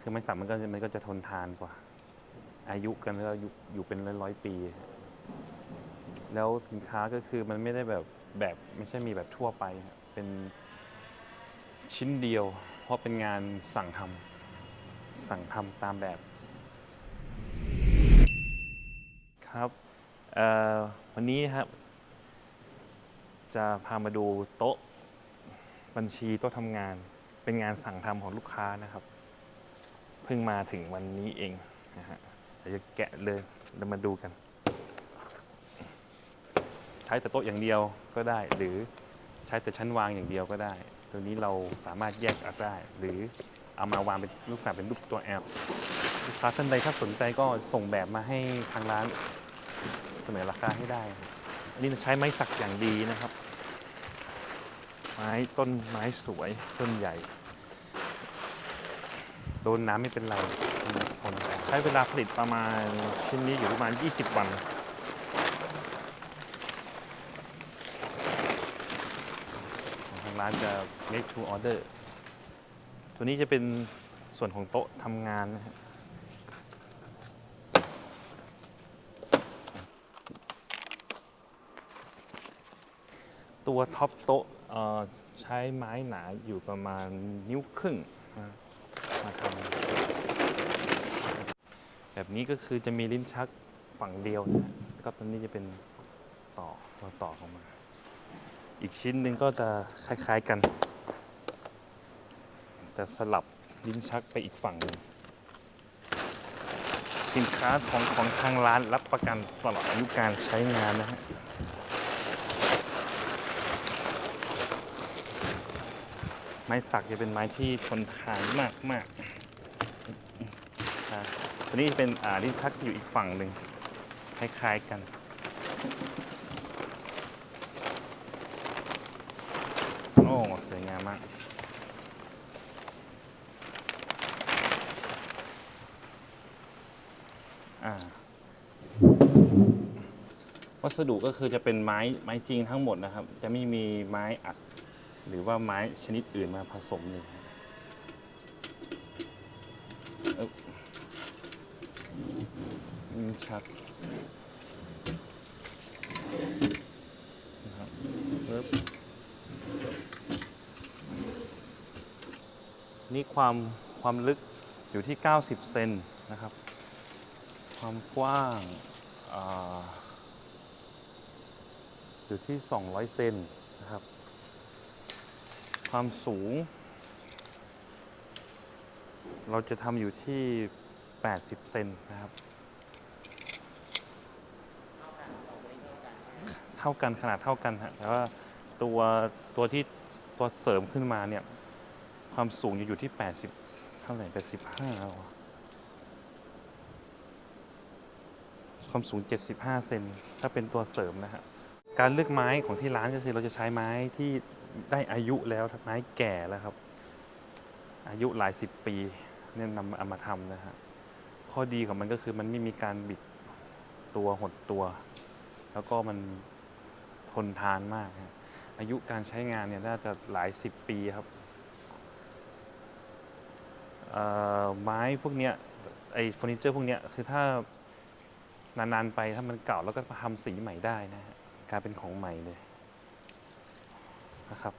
คือไม้สักมันก็มันก็จะทนทานกว่า อายุกันแล้วอยู่อยู่เป็นร้อยร้อยๆปี แล้วสินค้าก็คือมันไม่ได้แบบแบบไม่ใช่มีแบบทั่วไปครับเป็นชิ้นเดียว เพราะเป็นงานสั่งทำสั่งทำตามแบบ ครับเอ่อวันนี้ครับ จะพามาดูโต๊ะบัญชีโต๊ะทำงาน เป็นงานสั่งทำของลูกค้านะครับ พิ่งมาถึงวันนี้เองนะฮะเดี๋ยวจะแกะเลยเรามาดูกัน ใช้แต่โต๊ะอย่างเดียวก็ได้ หรือใช้แต่ชั้นวางอย่างเดียวก็ได้ ตัวนี้เราสามารถแยกเอาได้ หรือเอามาวางเป็นรูปแบบเป็นรูปตัวแอลลูกค้าท่านใดถ้าสนใจก็ส่งแบบมาให้ทางร้านเสนอราคาให้ได้ อันนี้ใช้ไม้สักอย่างดีนะครับ ไม้ต้นไม้สวยต้นใหญ่ โดนน้ำไม่เป็นไรใช้เวลาผลิตประมาณชิ้นนี้อยู่ประมาณ 20 วันทางร้านจะ make to order ตัวนี้จะเป็นส่วนของโต๊ะทำงานนะฮะตัวท็อปโต๊ะใช้ไม้หนาอยู่ประมาณนิ้วครึ่งนะ มาทำแบบนี้ก็คือจะมีลิ้นชักฝั่งเดียวนะก็ตัวนี้จะเป็นต่อตัวต่อออกมาอีกชิ้นหนึ่งก็จะคล้าย ๆกัน แต่สลับลิ้นชักไปอีกฝั่งหนึ่งสินค้าของของทางร้านรับประกันตลอดอายุการใช้งานนะฮะ ไม้สักจะเป็นไม้ที่ทนทานมากมากตัวนี้เป็นอ่าลิ้นชักอยู่อีกฝั่งหนึ่งคล้ายๆกันโอ้สวยงามมากอ่าวัสดุก็คือจะเป็นไม้ไม้จริงทั้งหมดนะครับ จะไม่มีไม้อัด หรือว่าไม้ชนิดอื่นมาผสมเลยครับอิ๊บอืมชัดนะครับปึ๊บนี่ความความลึกอยู่ที่ 90 เซนนะครับ ความกว้างออยู่ที่ 200 เซน ความสูง เราจะทำอยู่ที่ 80 เซนนะครับ เท่ากันขนาดเท่ากันฮะแต่ว่าตัวตัวที่ตัวเสริมขึ้นมาเนี่ย ความสูงจะอยู่ที่ 80 เท่าไหร่85แล้วความสูง 75 เซนถ้าเป็นตัวเสริมนะฮะ การเลือกไม้ของที่ร้านก็คือเราจะใช้ไม้ที่ได้อายุแล้วไม้แก่แล้วครับ อายุหลายสิบปีเนี่ยนำเอามาทำนะฮะข้อดีของมันก็คือมันไม่มีการบิดตัวหดตัว แล้วก็มันทนทานมาก อายุการใช้งานเนี่ยน่าจะหลายสิบปีครับไม้พวกเนี้ยไอ้เฟอร์นิเจอร์พวกเนี้ยคือถ้านานๆไปถ้ามันเก่าแล้วก็ทำสีใหม่ได้นะฮะ กลายเป็นของใหม่เลยนะครับ